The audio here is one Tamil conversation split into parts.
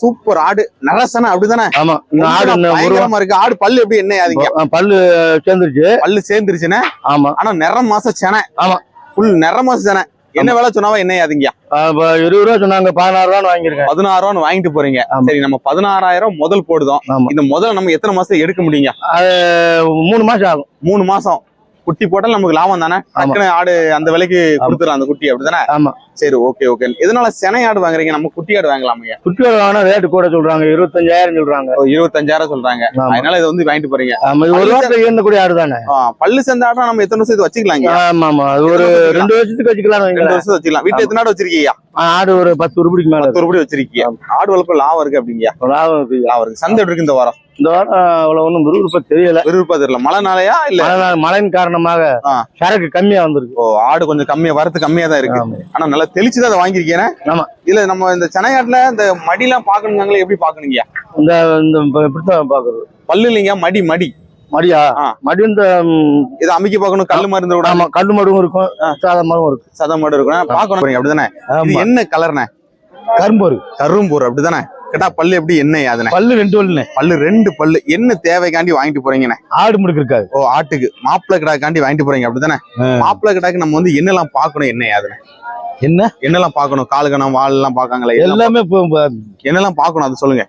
சூப்பர் ஆடு. நரசன அப்படிதானே? ஆமா. ஆடு பயங்கரமா இருக்கு. ஆடு பல்லு எப்படி என்ன பல்லு சேர்ந்துருச்சு. பல்லு சேர்ந்துருச்சுன்னு? ஆமா. ஆனா நிற மாச செனை ஆமா. ஃபுல் நிற மாச செனை என்ன விலை சொன்னாவா என்ன ஆகுதுங்க ஆ, இப்ப இருபது ரூபா சொன்னாங்க பதினாறு ரூபான்னு வாங்கியிருக்கேன். பதினாறு ரூபான்னு வாங்கிட்டு போறீங்க. சரி நம்ம பதினாறாயிரம் முதல் போடுதோம். இந்த முதல்ல நம்ம எத்தனை மாசம் எடுக்க முடியுங்க? மூணு மாசம் ஆகும். மூணு மாசம். குட்டி போட்டால் நமக்கு லாபம் தானே? ஆடு அந்த விலைக்கு கொடுத்துடலாம் அந்த குட்டி அப்படிதானே? ஆமா. சரி ஓகே ஓகே எதனால செனை ஆடு வாங்குறீங்க? நம்ம குட்டி ஆடு வாங்கலாமையா குட்டி வாங்கினா ரேட்டு கூட சொல்றாங்க. இருபத்தஞ்சாயிரம் சொல்றாங்க. இருபத்தஞ்சாயிரம் சொல்றாங்க. அதனால இதை வந்து வாங்கிட்டு போறீங்க. ஒரு வாரத்துக்கு இருந்தக்கூடிய ஆடு தானே? பல்லு சேர்ந்த ஆடுனா நம்ம எத்தனை வருஷம் இது வச்சுக்கலாங்க? ஆமா ஆமா. ஒரு ரெண்டு வருஷத்துக்கு வச்சுக்கலாம் ரெண்டு. வருஷம் வச்சுக்கலாம். வீட்டுல எத்தனை ஆடு வச்சிருக்கீங்க? ஆடு ஒரு பத்து உருப்படிக்கு மேல பத்து ரூபாய் வச்சிருக்கீங்க. ஆடு வளர்ப்பு லாபம் இருக்கு அப்படிங்க. லாபம் இருக்கு. லாபம் இருக்கு. சந்தை இருக்கு இந்த வாரம்? இந்த வாரம் அவ்வளவு ஒன்றும் விறுவிறுப்பா தெரியல. விருப்பா தெரியல. மழை நாளையா இல்ல? மழை மழையின் காரணமாக. சரக்கு கம்மியா வந்திருக்கு. ஓ ஆடு கொஞ்சம் கம்மியா வரத்து கம்மியா தான் இருக்கு. ஆனா நல்லா தெளிச்சுதான் அதை வாங்கியிருக்கேன் ஆமா. இல்ல நம்ம இந்த சென்னையாட்டுல இந்த மடிலாம் பாக்கணுங்களே எப்படி பாக்கணுங்க இந்த இந்த இப்ப இப்படித்தான் பாக்குறது பல்லு இல்லைங்க மடி மடி. மடியா. மடி இந்த இதை அமைக்க பார்க்கணும் கல்லு மருந்து விட ஆமா கல்லு மடுவும் இருக்கும் சாதா மரம் இருக்கும். சத மாடு இருக்கும். பார்க்கணும் பாருங்க, அப்படிதானே? என்ன கலர்னே கரும்பு இருக்கு கரும்பூர். அப்படிதானே? கேட்டா பல்லு எப்படி என்ன அதுனே பல்லு ரெண்டு பல்லுண்ணே. பல்லு ரெண்டு பல்லு. என்ன தேவைக்காண்டி வாங்கிட்டு போறீங்கண்ணே? ஆடு முடுக்கு இருக்காது. ஓ ஆட்டுக்கு. மாப்பிள்ளை கிடாக்காண்டி வாங்கிட்டு போறீங்க அப்படிதானே? மாப்பிள்ளை கிடாக்கு நம்ம வந்து என்னெல்லாம் பார்க்கணும் என்ன அதுனே என்ன? என்னெல்லாம் பார்க்கணும்? கால் கணம் வால் எல்லாம் பார்க்காங்களே எல்லாம் என்னெல்லாம் பார்க்கணும்? அது சொல்லுங்க.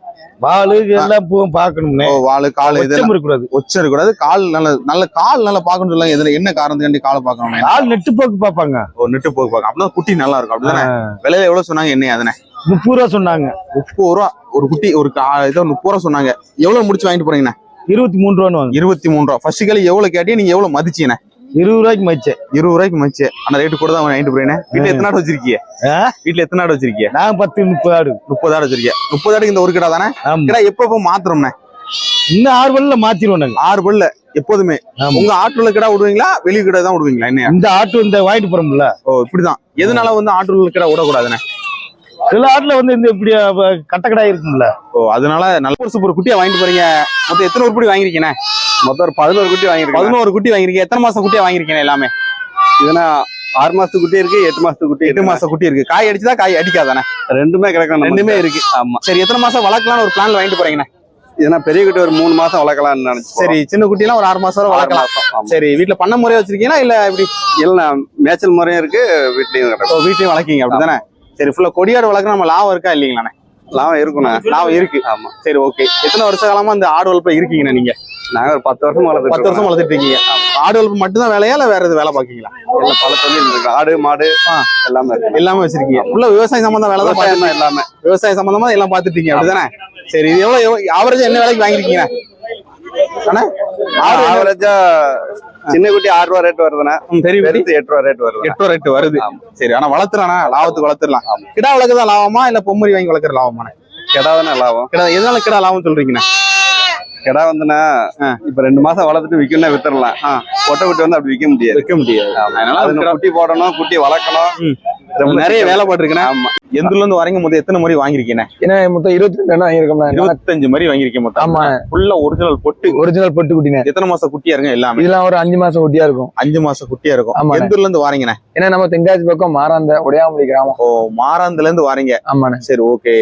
வாழு எல்லாம் பூ பார்க்கணும்னே. வால் கால் இதெல்லாம் இருக்கக்கூடாது. ஒச்சம் இருக்கக்கூடாது. கால் நல்ல நல்ல கால் நல்லா பார்க்கணும் சொல்லுங்க இதுல என்ன காரணத்துக்காண்டி காலை பார்க்கணும் ஆள் நெட்டு போக்கு பார்ப்பாங்க. ஓ நெட்டு போக்கு பார்க்க அப்படின்னா குட்டி நல்லா இருக்கும். அப்படிதானே? விலையில எவ்வளவு சொன்னாங்க? என்ன அதுனே? முப்பது ரூபா சொன்னாங்க. முப்பது ரூபா. ஒரு குட்டி ஒரு இதோ முப்பது ரூபா சொன்னாங்க. எவ்வளவு முடிச்சு வாங்கிட்டு போறீங்கண்ணே? இருபத்தி மூணு ரூபான்னு இருபத்தி மூணு ரூபா. ஃபர்ஸ்ட் கேள்வி எவ்வளவு கேட்டீங்க நீங்க எவ்வளவு மதிச்சீங்கண்ணே? இருபது ரூபாய்க்கு மச்சேன் இருபது ரூபாய்க்கு மச்சு. அந்த ரேட்டு கூட தான் வாங்கிட்டு போறீங்க வீட்டுல எத்தனை ஆடு வச்சிருக்கீங்க? வீட்டுல எத்தனை ஆடு வச்சிருக்கீங்க நான் பத்து முப்பது ஆடு. முப்பது ஆடு வச்சிருக்கீங்க முப்பது ஆடுக்கு இந்த ஒரு கிடா தானே? கிடா எப்ப மாத்திரம்ண்ணே இன்னும் ஆறு பல்ல மாத்திருவோம் நாங்க. ஆறு பல்ல எப்போதுமே. உங்க ஆட்டுல கிடா விடுவீங்களா? வெளி கிடா தான் விடுவீங்களா? என்ன இந்த ஆட்டு இந்த வாங்கிட்டு போறோம்ல. ஓ இப்படிதான். எதனால வந்து ஆட்டுல கிடா விடக்கூடாதுண்ணே சில ஆட்டுல வந்து இந்த இப்படி கட்டக்கடாய் இருக்கும்ல. ஓ அதனால நல்ல ஒரு சூப்பர் குட்டியா வாங்கிட்டு போறீங்க. மொத்தம் எத்தனை உருப்படி வாங்கிருக்கீங்க மொத்தம் ஒரு பதினோரு குட்டி வாங்கியிருக்கோம் பதினோரு குட்டி வாங்கிருக்கீங்க எத்தனை மாசம் குட்டியா வாங்கிருக்கீங்க எல்லாமே? இதுனா ஆறு மாசத்து குட்டி இருக்கு எட்டு மாசத்து குட்டி எட்டு மாசம் குட்டி இருக்கு. காய் அடிச்சதா காய் அடிக்காதானே? ரெண்டுமே கிடக்கும் ரெண்டுமே இருக்கு. ஆமா. சரி எத்தனை மாசம் வளர்க்கலாம்னு ஒரு பிளான்ல வாங்கிட்டு போறீங்கண்ணே? இதுனா பெரிய குட்டி ஒரு மூணு மாசம் வளர்க்கலாம்னு நினைச்சு சரி சின்ன குட்டிலாம் ஒரு ஆறு மாசம் வரை வளர்க்கலாம். சரி வீட்டுல பண்ண முறையா வச்சிருக்கீங்களா இல்ல இப்படி இல்ல மேய்ச்சல் முறையும் இருக்கு வீட்லயும் வீட்லயும் வளர்க்கீங்க அப்படிதானே? சரி ஃபுல்லா கொடியாடு வளர்க்க நம்ம லாபம் இருக்கா இல்லீங்களாண்ணே? லாபம் இருக்குண்ணா. லாபம் இருக்கு. ஆமா. சரி ஓகே எத்தனை வருஷ காலமா இந்த ஆடு வளர்ப்பு இருக்கீங்கண்ணே நீங்க? நாங்க ஒரு பத்து வருஷம் வளர்த்துட்டு பத்து வருஷம் வளர்த்துட்டு இருக்கீங்க. ஆடு வளர்ப்பு மட்டும்தான் வேலையா இல்ல வேற எது வேலை பாக்கீங்களா எல்லாம் பல தொழில் இருக்கு. ஆடு மாடு. எல்லாமே இருக்கு. எல்லாமே வச்சிருக்கீங்க. ஃபுல்லா விவசாயம் சம்பந்தம் வேலை தான் விவசாயம் எல்லாமே. விவசாய சம்பந்தமா எல்லாம் பாத்துட்டு இருக்கீங்க அப்படிதானே? சரி இது எவ்வளவு ஆவரேஜ் என்ன விலைக்கு வாங்கிருக்கீங்க ஆடு ஆவரேஜா சின்ன குட்டி ஆறு ரூபா ரேட் வருதுண்ணா. ம், பெரிய பெருசு எட்டு ரூபா ரேட் வருது எட்டு ரூபா ரேட்டு வருது. சரி ஆனா வளர்த்துறானா? லாபத்துக்கு வளர்த்துடலாம். கிடா வளர்க்கதான் லாபமா இல்ல பொம்மரி வாங்கி வளர்க்குற லாபமா கிடா தானே லாபம். கிடா எதனால கிடா லாபம் சொல்றீங்கண்ணா? கிடா வந்துண்ணா ஆ. இப்ப ரெண்டு மாசம் வளர்த்துட்டு விக்கணும்னா வித்துடலாம். பொட்டை குட்டி வந்து அப்படி விக்க முடியாது. வைக்க முடியாது. அதனால அதுக்கு குட்டி போடணும் குட்டி வளர்க்கணும். நிறைய வேலை பாட்டுருக்கேன் ஆமா. இருந்து வரீங்க மொத்தம் எத்தனை முறை வாங்கிருக்கீங்க ஏன்னா மொத்தம் இருபத்தி ரெண்டு எண்ணம் வாங்கியிருக்கோம்ண்ணா இருபத்தஞ்சு மாதிரி வாங்கிருக்கீங்க மொத்தம். ஆமா. ஃபுல்லா ஒரிஜினல் பொட்டு. ஒரிஜினல் பொட்டு குட்டினே. எத்தனை மாசம் குட்டியா இருங்க எல்லாமே? இதெல்லாம் ஒரு அஞ்சு மாசம் குட்டியா இருக்கும். அஞ்சு மாசம் குட்டியா இருக்கும். ஆமாண்ணே. எந்தூர்ல இருந்து வாரீங்கண்ணே? ஏன்னா நம்ம தென்காசி பக்கம் மாறாந்த உடையாமொழி கிராமம். ஓ மாராந்துல இருந்து வாரீங்க. ஆமாண்ணே. சரி ஓகே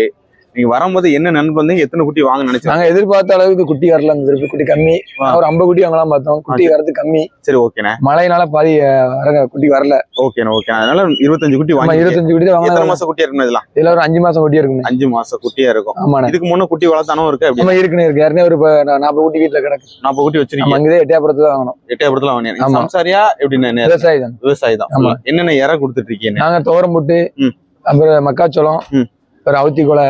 நீங்க வரும்போது என்ன வந்து எத்தனை குட்டி வாங்க நினைச்சாங்க? நாங்க எதிர்பார்த்த அளவுக்கு குட்டி வரல இந்த திருப்பி குட்டி கம்மி. ஒரு ஐம்பது குட்டி வாங்கலாம் பார்த்தோம். குட்டி வரது கம்மி. சரி ஓகேண்ணே. மழையினால பாதி வரங்க குட்டி வரல. ஓகேண்ணே ஓகே அதனால இருபத்தஞ்சு குட்டி வாங்கி இருபத்தஞ்சு குட்டி தான் எத்தனை மாசம் குட்டியா இருக்கணும் இதெல்லாம்? இதுல ஒரு அஞ்சு மாசம் குட்டி இருக்குண்ணே அஞ்சு மாசம் குட்டியா இருக்கும். ஆமாண்ணே. இதுக்கு முன்ன குட்டி வளர்த்தானும் இருக்கு அப்படி இருக்குன்னு இருக்கு. ஏற்கனவே ஒரு நாற்பது குட்டி வீட்டுல கிடக்கு. நாற்பது குட்டி வச்சிருக்கீங்க. அங்கேயே எட்டியாபுரத்து தான் வாங்கணும். எட்டயபுரத்துல வாங்கினீங்க. ஆமா. சம்சாரியா எப்படின்னு விவசாயி தான். விவசாயி தான். ஆமா. என்னென்ன இற கொடுத்துட்டு இருக்கீங்க? நாங்க துவரம் புட்டு. அப்புறம் மக்காச்சோளம். ஒரு அவுத்தி கொலை.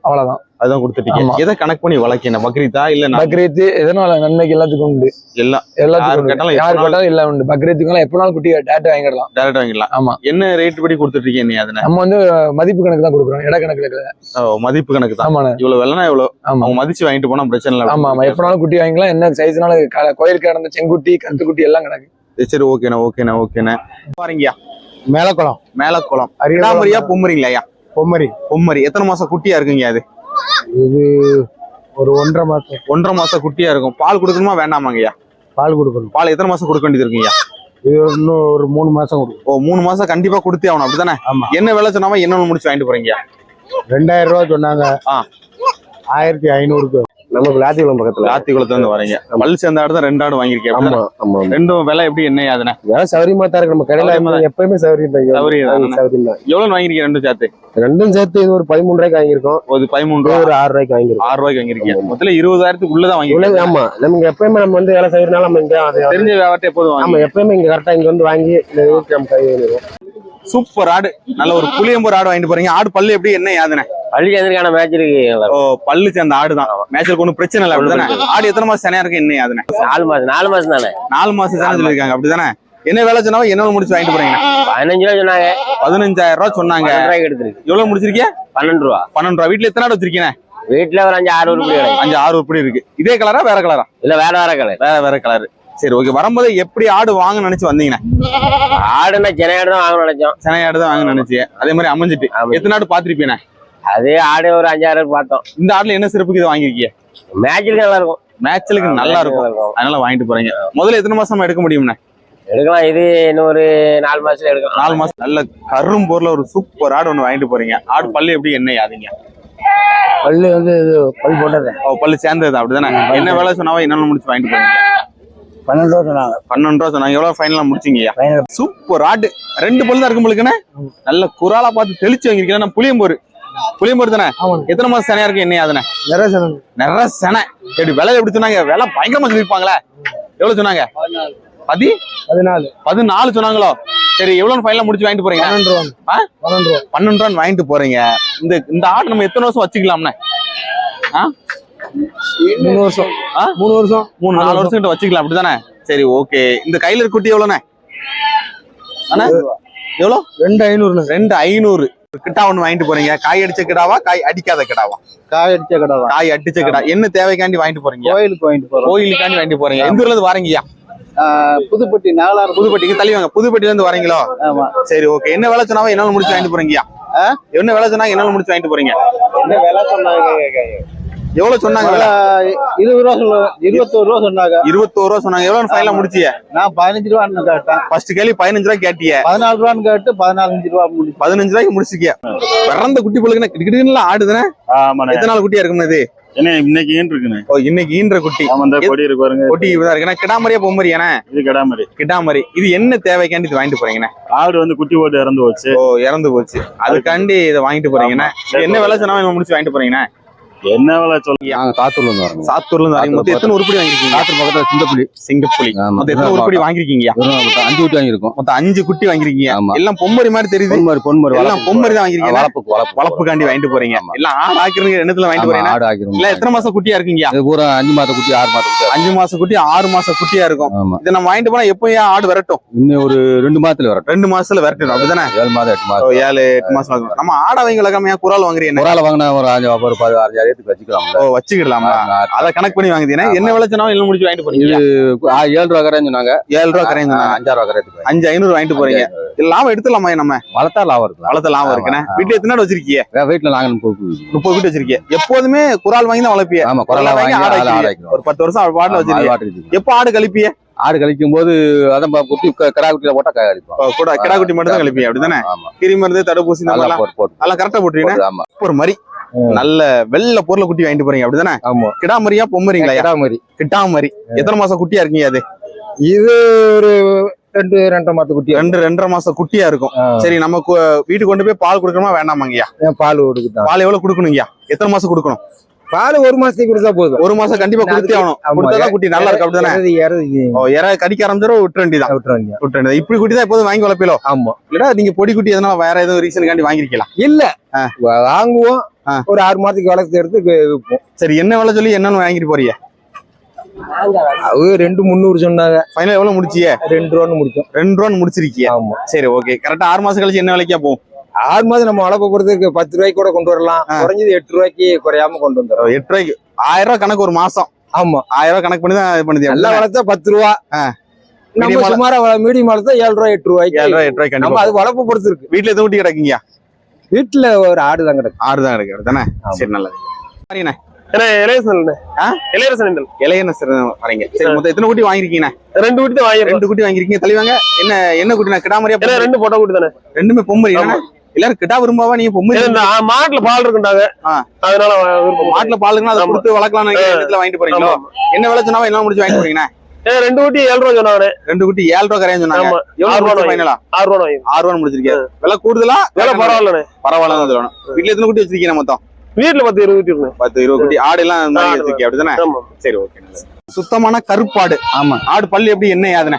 அவ்வளவுதான். அதான் கொடுத்துட்டு ஆமா. இருக்கீங்க எதை கணக்கு பண்ணி வளர்க்கீங்க பக்ரீத்தா இல்ல பக்ரீத்து எதனால? நன்மைக்கு எல்லாத்துக்கும் உண்டு. எல்லாம். எல்லாத்துக்கும் யார். கேட்டாலும் இல்ல உண்டு. பக்ரீத்துக்குலாம் எப்பனாலும் குட்டி டேட்டா வாங்கிடலாம். டேரக்டா வாங்கிடலாம். ஆமா. என்ன ரேட் படி கொடுத்துட்டு இருக்கீங்க நீ அதனை நம்ம வந்து மதிப்பு கணக்கு தான் கொடுக்குறோம். இட கணக்குல. மதிப்பு கணக்கு தான். இவ்வளவு வெள்ளனா இவ்வளவு அவங்க மதிச்சு வாங்கிட்டு போனா பிரச்சனை இல்லை. ஆமா ஆமா. எப்பனாலும் குட்டி வாங்கிக்கலாம். என்ன சைஸ்னாலும் க- கோயிலுக்கு கிடந்த செங்குட்டி கருத்து குட்டி எல்லாம் கிடக்கு. சரி ஓகேண்ணா ஓகேண்ணா ஓகேண்ணா பாருங்கய்யா. மேலக்குளம். மேலக்குளம். பொம்மரிங்களா ஐயா பொம்மரி. பொம்மரி. எத்தனை மாசம் குட்டியா இருக்குங்க அது? இது ஒரு ஒன்றரை மாசம். ஒன்றரை மாசம் குட்டியா இருக்கும். பால் கொடுக்கணுமா வேண்டாமாங்க ஐயா? பால் கொடுக்கணும். பால் எத்தனை மாசம் கொடுக்க வேண்டியது இருக்குங்க இது இன்னும் ஒரு மூணு மாசம் கொடுக்கும் ஓ மூணு மாசம் கண்டிப்பா கொடுத்தே ஆகணும். அப்படிதானே ஆமா. என்ன விலை சொன்னாம என்ன முடிச்சு வாங்கிட்டு போறீங்க ரெண்டாயிரம் ரூபா சொன்னாங்க. ஆ. ஆயிரத்தி ஐநூறுக்கு நம்ம விளாத்திக்குளம் பக்கத்துல. ராத்திகுளத்துல இருந்து வரீங்க பல்லு சேர்ந்த ஆடு தான் ரெண்டு ஆடு வாங்கியிருக்கேன் ஆமா ஆமா ரெண்டும் விலை எப்படி என்ன ஆகுதுண்ணே? வேலை சௌரியமா தான் இருக்கு. நம்ம கடையில. எப்பயுமே சௌரியம் தான். சௌரியம் தானே. சௌரியம் தான். எவ்வளவு வாங்கிருக்கீங்க ரெண்டும் சேர்த்து? ரெண்டும் சேர்த்து இது ஒரு பதிமூணு ரூபாய்க்கு வாங்கியிருக்கோம். ஒரு பதிமூணு ரூபா. ஒரு ஆறு ரூபாய்க்கு வாங்கியிருக்கோம். ஆறு ரூபாய்க்கு வாங்கிருக்கீங்க மொத்தம் இருபதாயிரத்துக்கு உள்ளதான் வாங்கிருக்கீங்க ஆமா. நமக்கு எப்பயுமே நம்ம வந்து வேலை செய்யறதுனால நம்ம இங்க தெரிஞ்ச வியாபாரத்தை எப்போதும் வாங்க ஆமா எப்பயுமே இங்க கரெக்டா இங்க வந்து வாங்கி இந்த நம்ம கை வாங்கிடுவோம் சூப்பர் ஆடு. நல்ல ஒரு புளியம்பூர் ஆடு வாங்கிட்டு போறீங்க. ஆடு பல்லு எப்படி என்ன யாதுனே? பள்ளி சேர்ந்திருக்கான மேட்ச் இருக்கு. ஓ பல்லு சேர்ந்த ஆடு தான். மேட்ச்ல ஒன்றும் பிரச்சனை இல்லை அப்படிதானே? ஆடு எத்தனை மாசம் சனையா இருக்கு என்ன யாதுனே? நாலு மாசம் நாலு மாசம் தானே? நாலு மாசம் தானே சொல்லியிருக்காங்க அப்படிதானே? என்ன வேலை சொன்னாலும் என்ன முடிச்சு வாங்கிட்டு போறீங்க? பதினஞ்சு ரூபா சொன்னாங்க. பதினஞ்சாயிரம் ரூபாய் சொன்னாங்க. எடுத்துருக்கு. எவ்வளவு முடிச்சிருக்கீங்க பன்னெண்டு ரூபா. பன்னெண்டு ரூபா. வீட்டுல எத்தனை ஆடு வச்சிருக்கீங்க? வீட்டுல ஒரு அஞ்சு ஆறு உருப்படி அஞ்சு ஆறு உருப்படி இருக்கு. இதே கலரா வேற கலரா இல்ல வேற வேற கலர் வேற வேற கலர் சரி ஓகே வரும்போது எப்படி ஆடு வாங்க நினைச்சு வந்தீங்கண்ணே? ஆடுனா சென்னை ஆடு தான் வாங்கணும்னு நினைச்சோம். சனை ஆடு தான் வாங்க நினைச்சு. அதே மாதிரி அமைஞ்சிட்டு. எத்தனை ஆடு பாத்திருப்பீங்க அதே ஆடு ஒரு அஞ்சாறு பார்த்தோம். இந்த ஆடுல என்ன சிறப்புக்கு இதை வாங்கிருக்கீங்க மேட்சுக்கு நல்லா இருக்கும் மேட்ச்லுக்கு நல்லா இருக்கும் அதனால வாங்கிட்டு போறீங்க. முதல்ல எத்தனை மாசமா எடுக்க முடியும்ண்ணே? எடுக்கலாம். இது இன்னும் ஒரு நாலு மாசத்துல எடுக்கலாம். நாலு மாசம். நல்ல கரும் பொருள் ஒரு சூப்பர் ஆடு ஒண்ணு வாங்கிட்டு போறீங்க. ஆடு பல்லு எப்படி என்ன யாதீங்க பல்லு வந்து இது பல் போட்டது. ஓ பல்லு சேர்ந்தது அப்படிதானே? என்ன வேலை சொன்னாவோ என்னென்ன முடிச்சு வாங்கிட்டு போறீங்க. பன்னெண்டு ரூபா சொன்னாங்க. பன்னெண்டு ரூபா சொன்னாங்க. எவ்வளவு ஃபைனலா முடிச்சீங்க Final. சூப்பர் ஆடு. ரெண்டு பல்லு தான் இருக்கு உங்களுக்குண்ணே நல்ல குறாலா பார்த்து தெளிச்சு வாங்கிருக்கீங்க புளியம்போரு. புளியம்போரு தானே. எத்தனை மாசம் சனையா இருக்கு என்ன யாதுனே நிறைய சொன்னாங்க நிறைய செனை. எப்படி விலை எப்படி சொன்னாங்க? விலை பயங்கரமா சொல்லிருப்பாங்களே எவ்வளவு சொன்னாங்க? பதி? பதினாலு. பதினாலு சொன்னாங்களோ? சரி எவ்வளவு ஃபைனலா முடிச்சு வாங்கிட்டு போறீங்க? பன்னெண்டு ரூபா. ஆ? பன்னெண்டு ரூபா. பன்னெண்டு ரூபா வாங்கிட்டு போறீங்க. இந்த இந்த ஆடு நம்ம எத்தனை வருஷம் வச்சுக்கலாம்ண்ணே மூணு வருஷம்? மூணு வருஷம். மூணு நாலு வருஷம் கிட்ட வச்சுக்கலாம் அப்படிதானே? சரி ஓகே. இந்த கையில இருக்க குட்டி எவ்வளோண்ணே? அண்ணா எவ்வளோ? ரெண்டு ஐநூறுண்ணே. ரெண்டு ஐநூறு. கிட்டா ஒண்ணு வாங்கிட்டு போறீங்க. காய் அடிச்ச கிடாவா காய் அடிக்காத கிடாவா? காய் அடிச்ச கடை தான் காய் அடிச்ச கிடா. என்ன தேவைக்காண்டி வாங்கிட்டு போறீங்க? கோயிலுக்கு வாங்கிட்டு போறோம். கோயிலுக்காண்டி வாங்கிட்டு போறீங்க. எந்த ஊர்ல இருந்து வரீங்கய்யா? ஆஹ் புதுப்பட்டி நாகலாறு புதுப்பட்டிக்கு தள்ளி வாங்க. புதுப்பட்டில இருந்து வரீங்களோ? சரி ஓகே. என்ன வேலை சொன்னாவோ என்னால முடிச்சு வாங்கிட்டு போறீங்கய்யா? என்ன வேலை சொன்னா என்னால முடிச்சு வாங்கிட்டு போறீங்க? என்ன விலை சொன்னாங்க எவ்வளவு சொன்னாங்க? இருபது ரூபா சொல்லுவாங்க இருபத்தோரு ரூபா சொன்னாங்க. இருபத்தோரு ரூபா சொன்னாங்க. எவ்வளவு ஃபைனலா முடிச்சிய நான் பதினஞ்சு ரூபான்னு கேட்டேன். ஃபர்ஸ்ட் கேள்வி பதினஞ்சு ரூபாய் கேட்டிய. பதினாலு ரூபான்னு கேட்டு பதினாலஞ்சு ரூபா முடிச்சு பதினஞ்சு ரூபாய்க்கு முடிச்சிருக்கிய பிறந்த குட்டி பிள்ளைங்க கிடுக்கிடுன்னு ஆடுதுனே ஆமாண்ணே. எத்தனை நாள் குட்டியா இருக்கும் இது? என்ன இன்னைக்கு ஏன் இருக்குண்ணே. ஓ இன்னைக்கு ஈன்ற குட்டி. ஆமா இந்த கொடி இருக்கு பாருங்க. குட்டி இதான் இருக்குன்னா கிடாமரியா பொம்மரியானே இது கிடாமரி கிடாமரி இது என்ன தேவைக்காண்டி இது வாங்கிட்டு போறீங்கண்ணே? ஆடு வந்து குட்டி போட்டு இறந்து போச்சு. ஓ இறந்து போச்சு. அதுக்காண்டி இதை வாங்கிட்டு போறீங்கண்ணே. இது என்ன விலை சொன்னா முடிச்சு வாங்கிட்டு போறீங்கண்ணே? என்ன வேலை சொல்ல நாங்க இருந்து வரோம் சாத்தூர்ல இருந்து மொத்தம் எத்தனை உருப்படி வாங்கிருக்கீங்க காத்தூர் பக்கத்துல சிங்கப்புலி. ஆமா. மொத்தம் எத்தனை உருப்படி வாங்கிருக்கீங்க அஞ்சு குட்டி வாங்கியிருக்கோம். மொத்தம் அஞ்சு குட்டி வாங்கிருக்கீங்க ஆமா. எல்லாம் பொம்மரி மாதிரி தெரியுது. பொன்மாரி பொன்மாரி எல்லாம் பொம்மரி தான் வாங்கிருக்கீங்க வளர்ப்புக்கு வளர்ப்பு. வளர்ப்புக்காண்டி வாங்கிட்டு போறீங்க. எல்லாம் ஆடு ஆக்கிருங்க எண்ணத்துல வாங்கிட்டு போறீங்க. ஆடு ஆக்கிரும் இல்ல எத்தனை மாசம் குட்டியா இருக்கீங்க? இது பூரா அஞ்சு மாத குட்டி ஆறு குட்டி அஞ்சு மாசம் குட்டி ஆறு மாசம் குட்டியா இருக்கும். இதை நம்ம வாங்கிட்டு போனா எப்போ ஏன் ஆடு விரட்டும்? இன்னும் ஒரு ரெண்டு மாதத்துல வரட்டும். ரெண்டு மாசத்துல விரட்டணும். அப்படிதானே? ஏழு மாதம் எட்டு ஏழு எட்டு மாசம். ஆகும் நம்ம ஆடை வாங்கி வளர்க்காம குரால் வாங்குறீங்க? ஒரு ஆள் வாங்கினா ஒரு அஞ்சு ஒரு பது அஞ்சு ஆயிரத்துக்கு வச்சுக்கலாம்ல. ஓ வச்சுக்கிடலாமா? அதை கணக்கு பண்ணி வாங்குதீங்கன்னா என்ன விளைச்சனாலும் என்ன முடிச்சு வாங்கிட்டு போறீங்க. இது ஏழு ரூபா கரைன்னு சொன்னாங்க. ஏழு ரூபா கரையும் சொன்னாங்க. அஞ்சாறு ரூபா கரையத்துக்கு அஞ்சு ஐநூறு வாங்கிட்டு போறீங்க. இது லாபம் எடுத்துலாமா நம்ம? வளர்த்தா லாபம் இருக்கலாம் வளர்த்த லாபம் இருக்குண்ணே. வீட்டுல எத்தனை வச்சிருக்கீங்க வீட்டுல நாங்க முப்பது முப்பது வீட்டு வச்சிருக்கீங்க எப்போதுமே குரால் வாங்கி தான் வளர்ப்பிய. ஆமா குரலா வாங்கி ஒரு பத்து வருஷம் பாட்டில் வச்சிருக்கீங்க எப்போ ஆடு கழிப்பிய? ஆடு கழிக்கும் போது அதான் குட்டி கிடா குட்டியில போட்டா காய் அடிப்போம். கூட கிடா குட்டி மட்டும் தான் கழிப்பிய. அப்படிதானே? கிரி மருந்து தடுப்பூசி நல்லா கரெக்டா போட்டுருவீங்க போட்டு, ஆமா. ஒரு மாதிரி. நல்ல வெள்ளை பொருளை குட்டி வாங்கிட்டு போறீங்க அப்படிதானே? ஆமா. கிடா மரியா பொம்மரிங்களா கிடா மாதிரி கிட்டா மாதிரி எத்தனை மாசம் குட்டியா இருக்கீங்க அது? இது ஒரு ரெண்டு ரெண்டரை மாத்து குட்டி ரெண்டு ரெண்டரை மாசம் குட்டியா இருக்கும். சரி நம்ம வீட்டுக்கு கொண்டு போய் பால் கொடுக்கணுமா வேண்டாமாங்கய்யா பால் கொடுக்குதான் பால் எவ்வளவு கொடுக்கணுங்கய்யா எத்தனை மாசம் கொடுக்கணும்? பால் ஒரு மாசத்துக்கு கொடுத்தா போதும். ஒரு மாசம் கண்டிப்பா கொடுத்தே ஆகணும். ஆமா. கொடுத்தாதான் குட்டி நல்லா இருக்கு அப்படிதானே? ஓ இற கடிக்க ஆரம்பிச்சிடும் விட்டு வேண்டியதான் விட்டுறாங்க விட்டு வேண்டியது இப்படி குட்டி தான் எப்போதும் வாங்கி வளர்ப்பீலோ ஆமா. இல்லடா நீங்க பொடி குட்டி எதனா வேற எதுவும் ரீசனுக்காண்டி வாங்கிருக்கலாம் இல்ல. வாங்குவோம். ஒரு ஆறு மாசத்துக்கு வளர்த்து எடுத்து விற்போம் சரி என்ன விலை சொல்லி என்னன்னு வாங்கிட்டு போறீங்க? அது ரெண்டு முந்நூறு சொன்னாங்க. ஃபைனல் எவ்வளவு முடிச்சியே? ரெண்டு ரூபான்னு முடிச்சோம். ரெண்டு ரூபான்னு முடிச்சிருக்கிய? ஆமா. சரி ஓகே கரெக்டா ஆறு மாசம் கழிச்சு என்ன விலைக்கா போகும்? ஆறு மாதம் நம்ம வளர்ப்ப பொறுத்துக்கு பத்து ரூபாய்க்கு கூட கொண்டு வரலாம். குறைஞ்சது எட்டு ரூபாய்க்கு குறையாம கொண்டு வந்துடும் எட்டு ரூபாய்க்கு. ஆயிரம் ரூபாய் கணக்கு ஒரு மாசம். ஆமா. ஆயிரம் ரூபாய் கணக்கு பண்ணி தான் இது பண்ணுது. நல்லா வளர்த்தா பத்து ரூபா. நம்ம சுமாரா மீடியம் வளர்த்தா ஏழு ரூபாய் எட்டு ரூபாய்க்கு. ஏழு ரூபாய் எட்டு ரூபாய் நம்ம அது வளர்ப்ப பொறுத்து இருக்கு. வீட்டுல எதுவும் ஊட்டி கிடக்குங்க வீட்டுல ஒரு ஆடு தான் கிடக்கு. ஆறு தான் கிடக்கு தானே. சரி நல்லது. சரிண்ணே இளையரசன் ஆ? இளையரசன் இளையன சிறு வரீங்க. சரி மொத்தம் எத்தனை குட்டி வாங்கிருக்கீங்க ரெண்டு குட்டி தான் வாங்கிருக்கோம் ரெண்டு குட்டி வாங்கிருக்கீங்க தலைவாங்க. என்ன என்ன கிடாமரியா ஏன்னா ரெண்டு பொட்டை குட்டி தானே? ரெண்டுமே பொம்மரி தானே? எல்லாரும் கிட்டா விரும்பாவா நீங்க பொம்மை மாட்டுல பால் இருக்குண்டாங்க. அதனால மாட்டுல பாலுக்குன்னா அதை ஆமா. கொடுத்து வளர்க்கலாம் இடத்துல வாங்கிட்டு போறீங்களோ. என்ன விலை சொன்னாவா என்ன முடிச்சு வாங்கிட்டு போறீங்கண்ணா? ஏ, ரெண்டு குட்டி ஏழு ரூபா சொன்னாங்க ரெண்டு குட்டி ஏழு ரூபா கரையான்னு சொன்னாங்க. ஆறு ரூபா ஃபைனலா ஆறு ரூபா ஆறு ரூபா முடிச்சிருக்கீங்க விலை கூடுதலா? வேலை பரவாயில்லண்ணே. பரவாயில்ல சொல்லணும் வீட்டுல எத்தனை குட்டி வச்சிருக்கீங்க மொத்தம்? வீட்டுல பத்து இருபது குட்டி பத்து இருபது குட்டி. ஆடு எல்லாம். வச்சிருக்கீங்க அப்படிதானே சரி ஓகே சுத்தமான கருப்பாடு. ஆமா. ஆடு பல்லு எப்படி என்ன யாதுனே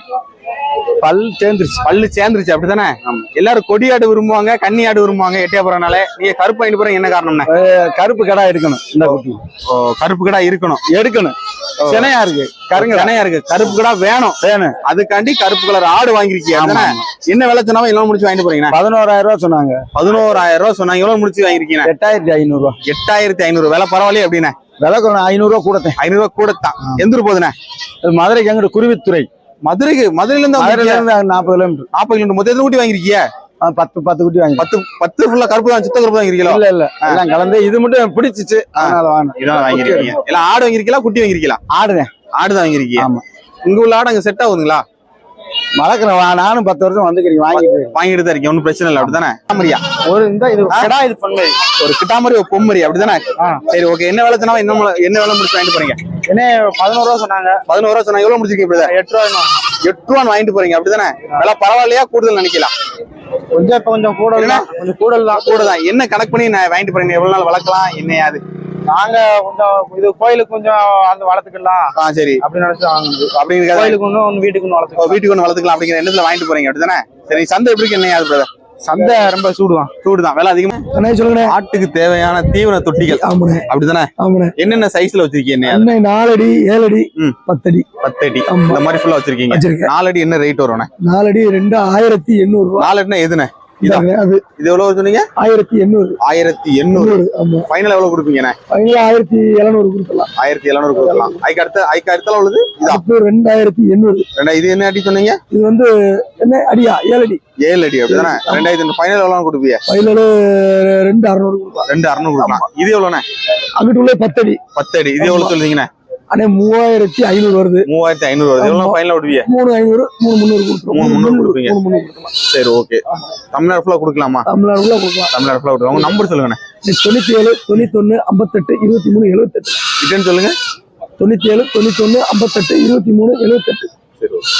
பல் சேர்ந்துருச்சு. பல்லு சேர்ந்துருச்சு. அப்படிதானே எல்லாரும் கொடி ஆடு விரும்புவாங்க கன்னி ஆடு விரும்புவாங்க எட்டயபுரம்னால நீங்க கருப்பு வாங்கிட்டு போறீங்க என்ன காரணம்னா? கருப்பு கடா எடுக்கணும் இந்த குட்டி. ஓ, கருப்பு கடா இருக்கணும். எடுக்கணும். சினையா இருக்கு. கருங்க. கனையா இருக்கு. கருப்பு கடா வேணும். வேணும். அதுக்காண்டி கருப்பு கலர் ஆடு வாங்கிருக்கீங்க என்ன விலை சொன்னாலும் எல்லாம் முடிச்சு வாங்கிட்டு போறீங்க பதினோராயிரம் ரூபா சொன்னாங்க. பதினோராயிரம் ரூபாய் சொன்னாங்க. எவ்வளவு முடிச்சு வாங்கிருக்கீங்க எட்டாயிரத்தி ஐநூறு ரூபா எட்டாயிரத்தி ஐநூறு. விலை பரவாயில்லையே அப்படின்னா? விலை ஐநூறு ரூபா கூடத்தேன். ஐநூறு ரூபாய் கூட தான் எந்த ஊர் போகுதுண்ணே? இது மதுரைக்கு எங்கிட்ட குருவித்துறை. மதுரைக்கு மதுரையில இருந்து மதுரையில. இருந்து நாற்பது கிலோமீட்டர். நாற்பது கிலோமீட்டர். மொத்தம் குட்டி வாங்கிருக்கீங்க ஆ, பத்து பத்து குட்டி வாங்கி பத்து பத்து ஃபுல்லா கருப்பு தான் சித்த கருப்பு வாங்கிருக்கீங்களா இல்ல இல்ல. எல்லாம் கலந்து இது மட்டும் பிடிச்சிச்சு. அதனால வாங்கிருக்கீங்க எல்லாம் ஆடு வாங்கிருக்கீங்களா குட்டி வாங்கிருக்கீங்களா ஆடுதேன். ஆடு தான் வாங்கிருக்கீங்க ஆமா. உங்க உள்ள ஆடு அங்க செட் ஆகுதுங்களா? வளர்க்குறேன் நானும் பத்து வருஷம் வந்துக்கிறீங்க வாங்கிட்டு வாங்கிட்டு தான் இருக்கீங்க ஒன்றும் பிரச்சனை இல்லை. அப்படிதானே? ஒரு இந்த இது கடா இது பண்ணு. ஒரு கிட்டாமரி ஒரு பொம்மரி அப்படிதானே? சரி ஓகே. என்ன வேலை சொன்னா என்ன என்ன வேலை முடிச்சு வாங்கிட்டு போறீங்க? என்ன பதினோரு ரூபா சொன்னாங்க. பதினோரு ரூபா சொன்னா எவ்வளவு முடிச்சிருக்கீங்க பிரதர் எட்டு ரூபா எட்டு ரூபா வாங்கிட்டு போறீங்க. அப்படிதானே? விலை பரவாயில்லையா? கூடுதல் நினைக்கலாம் கொஞ்சம் இப்ப கொஞ்சம்? தான். கொஞ்சம் கூடல் தான். கூட தான். என்ன கணக்கு பண்ணி நான் வாங்கிட்டு போறீங்க எவ்வளவு நாள் வளர்க்கலாம்? என்ன அது நாங்க கொஞ்சம் இது கோயிலுக்கு கொஞ்சம் அந்த வளர்த்துக்கலாம் ஆ சரி. அப்படின்னு நினைச்சு வாங்குது அப்படிங்கிற கோயிலுக்கு ஒண்ணு ஒண்ணு வீட்டுக்கு ஒண்ணு ஓ, வளர்த்துக்கலாம் வீட்டுக்கு ஒன்று வளர்த்துக்கலாம் அப்படிங்கிற எண்ணத்துல வாங்கிட்டு போறீங்க அப்படிதானே சரி சந்தை எப்படி இருக்கு என்ன அது பிரதர் சந்தை ரொம்ப சூடுவான் சூடு தான் விலை அதிகமா? அண்ணே சொல்லுங்கண்ணே. ஆட்டுக்கு தேவையான தீவன தொட்டிகள். ஆமாண்ணே. அப்படிதானே ஆமாண்ணே. என்னென்ன சைஸ்ல வச்சிருக்கீங்க என்ன அண்ணே நாலடி ஏழடி ம். பத்தடி. பத்து அடி ஆமா. இந்த மாதிரி ஃபுல்லா வச்சிருக்கீங்க. வச்சிருக்கேன். நாலு அடி என்ன ரேட் வரும்ண்ணே நாலடி ரெண்டு ஆயிரத்தி எண்ணூறு ரூபா. நாலு அடினா எதுண்ணே? அது இது எவ்வளவு சொன்னீங்க? ஆயிரத்தி எண்ணூறு. ஆயிரத்தி எண்ணூறு. ஆமா. ஃபைனல் எவ்வளவு கொடுப்பீங்கண்ணே? ஃபைனல் ஆயிரத்தி எழுநூறு கொடுக்கலாம் ஆயிரத்தி எழுநூறு கொடுக்கலாம் அதுக்கு அடுத்த அதுக்கு அடுத்த உள்ளது? அடுத்து ரெண்டாயிரத்தி எண்ணூறு. ரெண்டா இது என்ன அடி சொன்னீங்க? இது வந்து என்ன அடியா? ஏழடி ஏழு அடி அப்படிதானே? ரெண்டாயிரத்தி ஃபைனல் எவ்வளவு கொடுப்பீங்க? ஃபைனல் ரெண்டு அறுநூறு கொடுக்கலாம். ரெண்டு அறுநூறு கொடுக்கலாம். இது எவ்வளவுண்ணே? அங்கிட்டு உள்ள பத்தடி பத்து அடி. இது எவ்வளவு சொல்றீங்கண்ணே? அண்ணே மூவாயிரத்தி ஐநூறு வருது. மூவாயிரத்தி ஐநூறு வருது. எவ்வளவு ஆமா. ஃபைனல் விடுவீங்க மூணு ஐநூறு மூணு முந்நூறு கொடுத்துருவோம் மூணு முந்நூறு கொடுப்பீங்க. மூணு முந்நூறு கொடுக்கலாம். சரி ஓகே தமிழ்நாடு ஃபுல்லா கொடுக்கலாமா? தமிழ்நாடு உள்ள கொடுக்கலாம். தமிழ்நாடு ஃபுல்லா கொடுக்கலாம். உங்க நம்பர் சொல்லுங்கண்ணே. தொண்ணூத்தி ஏழு தொண்ணூத்தொன்னு ஐம்பத்தெட்டு இருபத்தி மூணு எழுபத்தெட்டு ரிட்டர்ன் சொல்லுங்க. தொண்ணூத்தி ஏழு தொண்ணூத்தொன்னு ஐம்பத்தெட்டு இருபத்தி மூணு எழுபத்தெட்டு சரி ஓகே